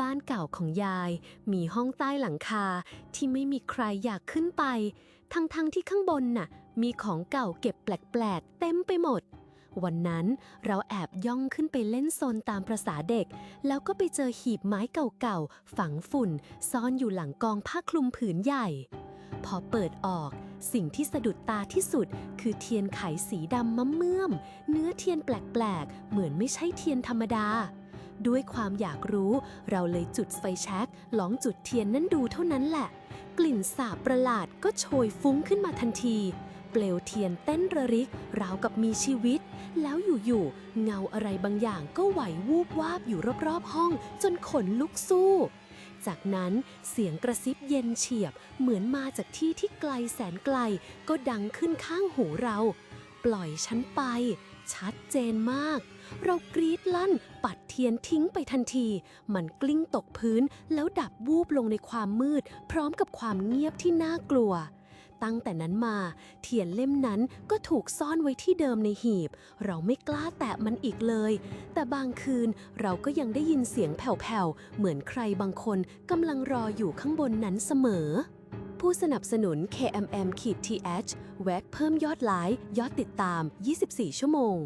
บ้านเก่าของยาย มีห้องใต้หลังคาที่ไม่มีใครอยากขึ้นไป ทั้งๆที่ข้างบนน่ะ มีของเก่าเก็บแปลกๆ เต็มไปหมด วันนั้นเราแอบย่องขึ้นไปเล่นโซนตามประษาเด็ก แล้วก็ไปเจอหีบไม้เก่าๆ ฝังฝุ่น ซ่อนอยู่หลังกองผ้าคลุมผืนใหญ่ พอเปิดออกสิ่งที่สะดุดตาที่สุด คือเทียนไขสีดำมะเมื่อม เนื้อเทียนแปลกๆ เหมือนไม่ใช่เทียนธรรมดา ด้วยความอยากรู้ เราเลยจุดไฟแช็กลองจุดเทียนนั่นดูเท่านั้นแหละ กลิ่นสาบประหลาดก็โชยฟุ้งขึ้นมาทันที เปลวเทียนเต้นระริก ราวกับมีชีวิต แล้วอยู่ๆเงาอะไรบางอย่างก็ไหววูบวาบอยู่รอบๆห้อง จนขนลุกสู้จากนั้นเสียงกระซิบเย็นเฉียบ เหมือนมาจากที่ที่ไกลแสนไกล ก็ดังขึ้นข้างหูเรา ปล่อยฉันไป ชัดเจนมาก เรากรีดลั่น ปัดเทียนทิ้งไปทันที มันกลิ้งตกพื้นแล้วดับวูบลงในความมืด พร้อมกับความเงียบที่น่ากลัวตั้งแต่นั้นมา เทียนเล่มนั้นก็ถูกซ่อนไว้ที่เดิมในหีบ เราไม่กล้าแตะมันอีกเลย แต่บางคืนเราก็ยังได้ยินเสียงแผ่วๆ เหมือนใครบางคนกำลังรออยู่ข้างบนนั้นเสมอ ผู้สนับสนุน KMM-TH แว็กเพิ่มยอดไลค์ยอดติดตาม 24 ชั่วโมง